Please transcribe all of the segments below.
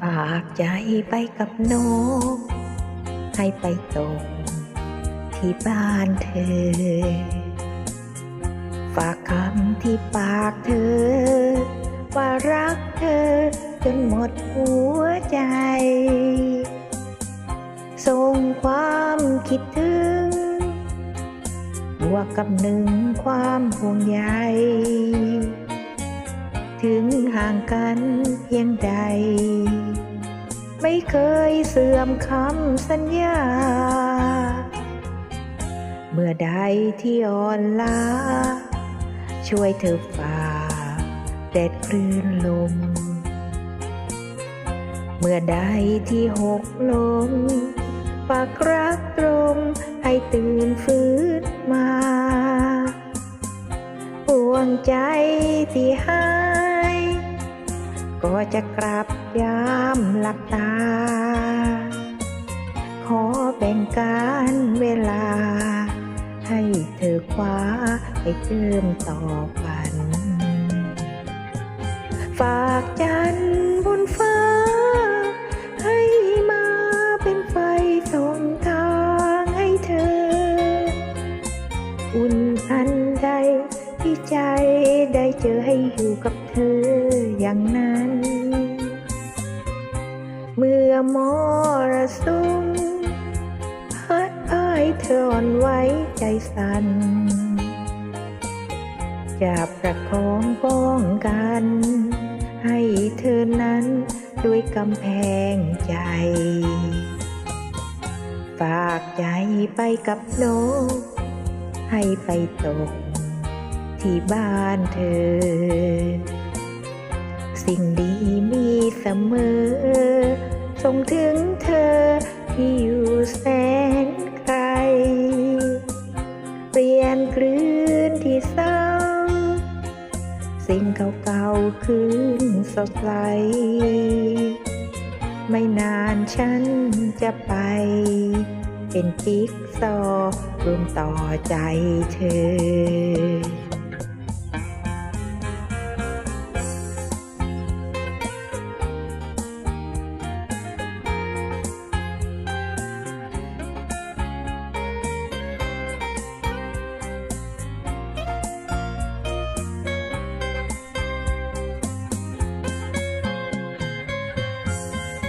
ฝากใจไปกับนก ให้ไปตกที่บ้านเธอ ฝากคำที่ปากเธอ ว่ารักเธอจนหมดหัวใจ ส่งความคิดถึงบวกกับหนึ่งความห่วงใย ถึงห่างกันเพียงใด ไม่เคยเสื่อมคำสัญญา เมื่อใดที่อ่อนล้า ช่วยเธอฝ่าแดดคลื่นลม เมื่อใดที่หกล้มฝากรักตรงให้ตื่นฟื้นมาห่วงใจที่หา ก็จะกลับยามหลับตา ขอแบ่งการเวลา ให้เธอคว้าไปเติมต่อกัน ฝากจันทร์บนฟ้า ให้มาเป็นไฟส่องทางให้เธอ อุ่นอันใดที่ใจได้เจอให้อยู่กับเธอ อย่างนั้น เมื่อมรสุมพัดพายเธออ่อนไหว้ใจสั่นจะประคองป้องกัน ให้เธอนั้นด้วยกำแพงใจ ฝากใจไปกับนก ให้ไปตกที่บ้านเธอ สิ่งดีมีเสมอ ส่งถึงเธอที่อยู่แสนไกล เปลี่ยนคลื่นที่เศร้า สิ่งเก่าๆคืนสดใสไม่นานฉันจะไป เป็นจิ๊กซอรวมต่อใจเธอ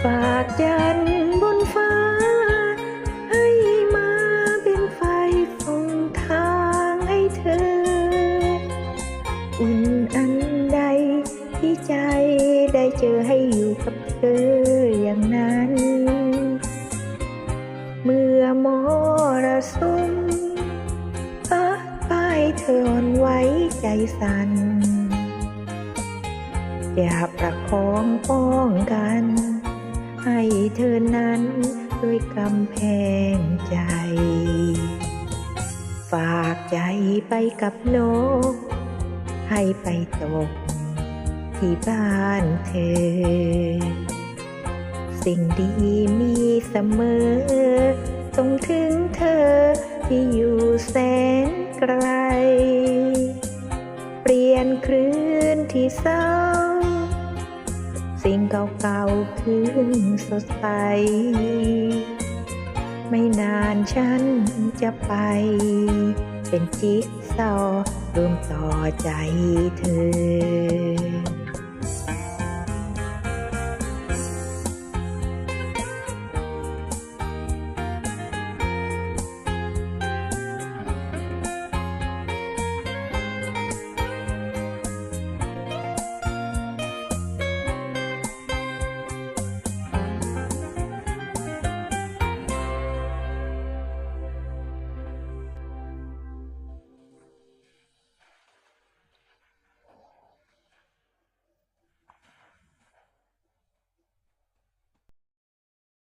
ฝากจันบนฟ้า ให้มาเป็นไฟส่งทางให้เธอ อุ่นอันใดที่ใจได้เจอให้อยู่กับเธออย่างนั้น เมื่อมรสุมพัดไปเธออ่อนไว้ใจสั่นอย่าประคองป้องกัน ให้เธอนั้นด้วยกำแพงใจ ฝากใจไปกับนกให้ไปตกที่บ้านเธอ สิ่งดีมีเสมอส่งถึงเธอที่อยู่แสนไกล เปลี่ยนคลื่นที่เศร้า สิ่งเก่าๆคืนสดใส ไม่นานฉันจะไป เป็นจิ๊กซอรวมต่อใจเธอ